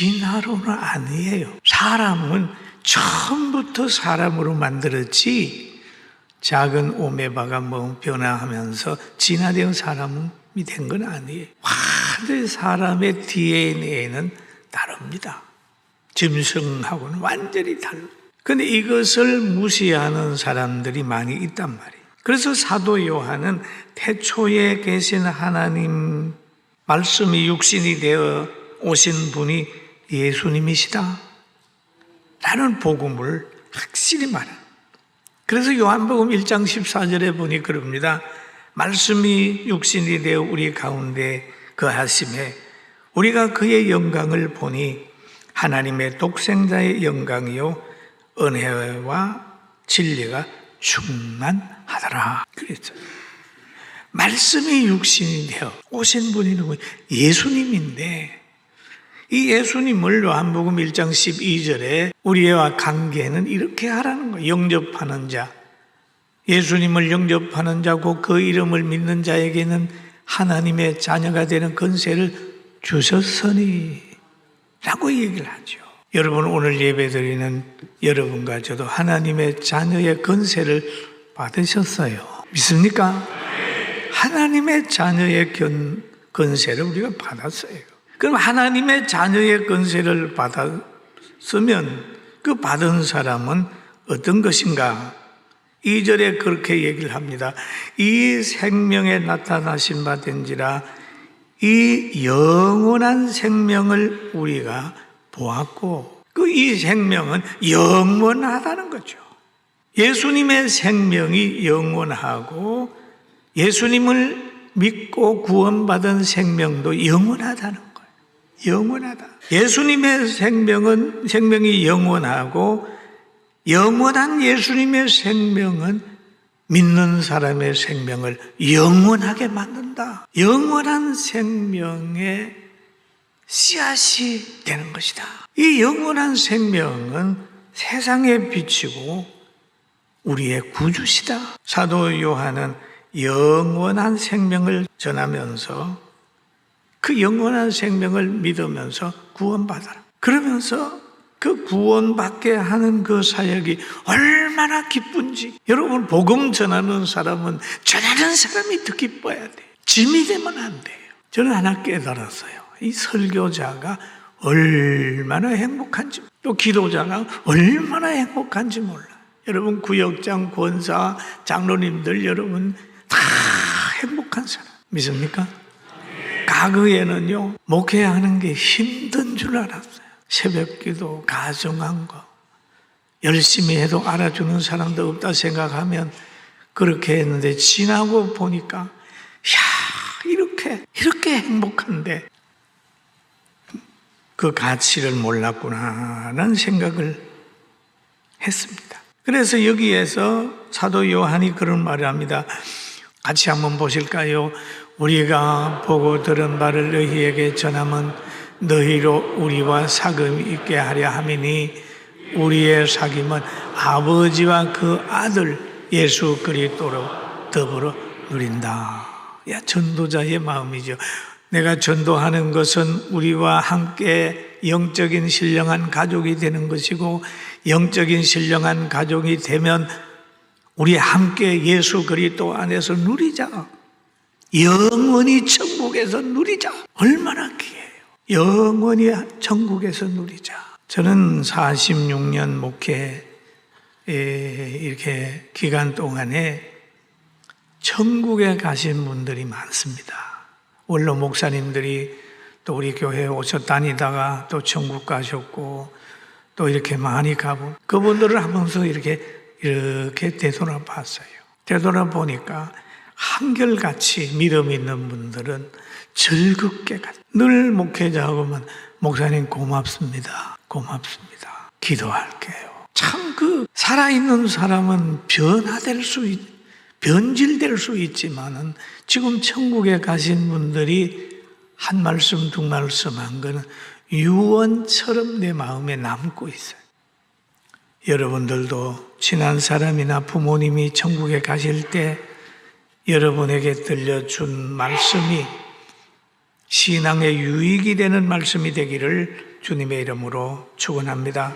진화론은 아니에요. 사람은 처음부터 사람으로 만들었지 작은 오메바가 뭐 변화하면서 진화되어 사람이 된 건 아니에요. 완전히 사람의 DNA는 다릅니다. 짐승하고는 완전히 달라. 근데 이것을 무시하는 사람들이 많이 있단 말이에요. 그래서 사도 요한은 태초에 계신 하나님 말씀이 육신이 되어 오신 분이 예수님이시다. 라는 복음을 확실히 말해요. 그래서 요한복음 1장 14절에 보니 그럽니다. 말씀이 육신이 되어 우리 가운데 거하심에 우리가 그의 영광을 보니 하나님의 독생자의 영광이요 은혜와 진리가 충만하더라. 그랬죠. 말씀이 육신이 되어 오신 분이 누구? 예수님인데 이 예수님을 요한복음 1장 12절에 우리와 관계는 이렇게 하라는 거예요. 영접하는 자. 예수님을 영접하는 자고 그 이름을 믿는 자에게는 하나님의 자녀가 되는 건세를 주셨으니 라고 얘기를 하죠. 여러분 오늘 예배드리는 여러분과 저도 하나님의 자녀의 건세를 받으셨어요. 믿습니까? 하나님의 자녀의 건, 건세를 우리가 받았어요. 그럼 하나님의 자녀의 건세를 받았으면 그 받은 사람은 어떤 것인가? 2절에 그렇게 얘기를 합니다. 이 생명에 나타나신 바 된지라 이 영원한 생명을 우리가 보았고 그 이 생명은 영원하다는 거죠. 예수님의 생명이 영원하고 예수님을 믿고 구원받은 생명도 영원하다는. 영원하다. 예수님의 생명은 생명이 영원하고 영원한 예수님의 생명은 믿는 사람의 생명을 영원하게 만든다. 영원한 생명의 씨앗이 되는 것이다. 이 영원한 생명은 세상에 비치고 우리의 구주시다. 사도 요한은 영원한 생명을 전하면서 그 영원한 생명을 믿으면서 구원받아라. 그러면서 그 구원받게 하는 그 사역이 얼마나 기쁜지. 여러분, 복음 전하는 사람은 전하는 사람이 더 기뻐야 돼. 짐이 되면 안 돼요. 저는 하나 깨달았어요. 이 설교자가 얼마나 행복한지, 또 기도자가 얼마나 행복한지 몰라. 여러분, 구역장, 권사, 장로님들, 여러분, 다 행복한 사람. 믿습니까? 과거에는요, 목회하는 게 힘든 줄 알았어요. 새벽 기도, 가정한 거. 열심히 해도 알아주는 사람도 없다 생각하면 그렇게 했는데 지나고 보니까, 야 이렇게, 이렇게 행복한데 그 가치를 몰랐구나라는 생각을 했습니다. 그래서 여기에서 사도 요한이 그런 말을 합니다. 같이 한번 보실까요? 우리가 보고 들은 바를 너희에게 전함은 너희로 우리와 사귐이 있게 하려 함이니 우리의 사귐은 아버지와 그 아들 예수 그리스도로 더불어 누린다. 야 전도자의 마음이죠. 내가 전도하는 것은 우리와 함께 영적인 신령한 가족이 되는 것이고 영적인 신령한 가족이 되면 우리 함께 예수 그리스도 안에서 누리자. 영원히 천국에서 누리자. 얼마나 귀해요. 영원히 천국에서 누리자. 저는 46년 목회 이렇게 기간 동안에 천국에 가신 분들이 많습니다. 원로 목사님들이 또 우리 교회에 오셔 다니다가 또 천국 가셨고 또 이렇게 많이 가본 그분들을 하면서 이렇게 이렇게 되돌아봤어요. 되돌아보니까 한결같이 믿음 있는 분들은 즐겁게 가. 늘 목회자하고만 목사님 고맙습니다. 고맙습니다. 기도할게요. 참 그 살아있는 사람은 변화될 수 있, 변질될 수 있지만은 지금 천국에 가신 분들이 한 말씀 두 말씀 한 거는 유언처럼 내 마음에 남고 있어요. 여러분들도 친한 사람이나 부모님이 천국에 가실 때 여러분에게 들려준 말씀이 신앙의 유익이 되는 말씀이 되기를 주님의 이름으로 축원합니다.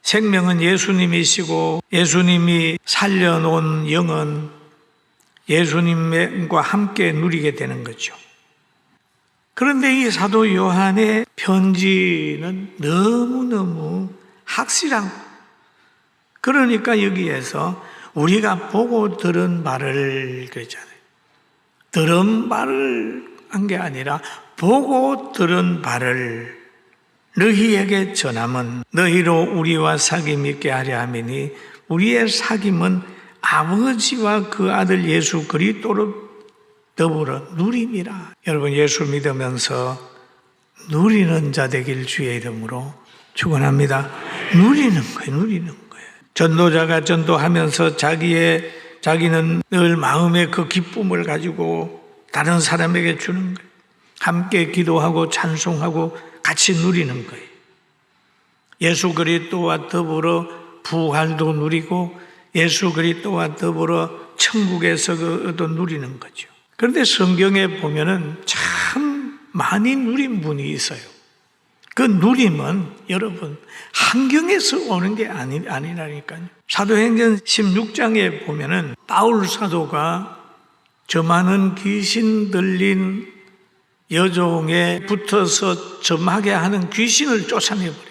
생명은 예수님이시고 예수님이 살려놓은 영은 예수님과 함께 누리게 되는 거죠. 그런데 이 사도 요한의 편지는 너무너무 확실한 그러니까 여기에서 우리가 보고 들은 말을 그러잖아요. 들은 말을 한 게 아니라 보고 들은 말을 너희에게 전함은 너희로 우리와 사귐 있게 하려 함이니 우리의 사귐은 아버지와 그 아들 예수 그리스도로 더불어 누림이라. 여러분 예수 믿으면서 누리는 자 되길 주의 이름으로 축원합니다. 누리는 거예요. 누리는 거예요. 전도자가 전도하면서 자기의 자기는 늘 마음의 그 기쁨을 가지고 다른 사람에게 주는 거예요. 함께 기도하고 찬송하고 같이 누리는 거예요. 예수 그리스도와 더불어 부활도 누리고 예수 그리스도와 더불어 천국에서도 누리는 거죠. 그런데 성경에 보면은 참 많이 누린 분이 있어요. 그 누림은 여러분 환경에서 오는 게 아니, 아니라니까요. 사도행전 16장에 보면은 바울 사도가 저 많은 귀신 들린 여종에 붙어서 점하게 하는 귀신을 쫓아내버려요.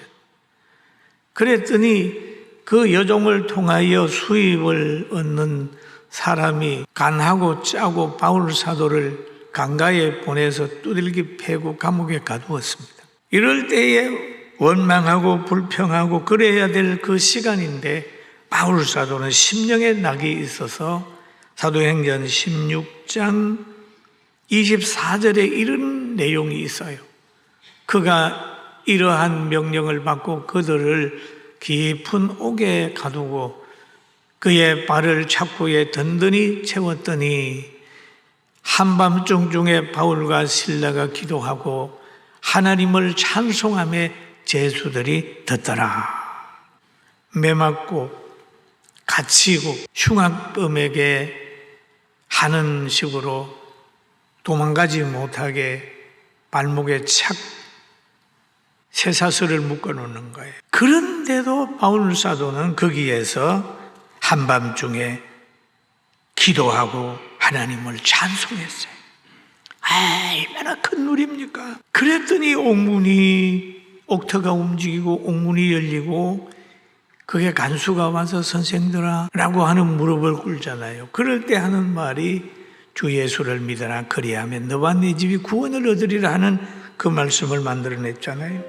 그랬더니 그 여종을 통하여 수입을 얻는 사람이 간하고 짜고 바울 사도를 강가에 보내서 두들기 패고 감옥에 가두었습니다. 이럴 때에 원망하고 불평하고 그래야 될 그 시간인데 바울 사도는 심령의 낙이 있어서 사도행전 16장 24절에 이런 내용이 있어요. 그가 이러한 명령을 받고 그들을 깊은 옥에 가두고 그의 발을 착고에 든든히 채웠더니 한밤중 중에 바울과 신라가 기도하고 하나님을 찬송함에 제수들이 듣더라. 매맞고 갇히고 흉악범에게 하는 식으로 도망가지 못하게 발목에 착 쇠사슬을 묶어 놓는 거예요. 그런데도 바울 사도는 거기에서 한밤중에 기도하고 하나님을 찬송했어요. 아, 얼마나 큰 누립니까? 그랬더니 옥문이 옥터가 움직이고 옥문이 열리고 그게 간수가 와서 선생들아 라고 하는 무릎을 꿇잖아요. 그럴 때 하는 말이 주 예수를 믿어라 그리하면 너와 네 집이 구원을 얻으리라 하는 그 말씀을 만들어냈잖아요.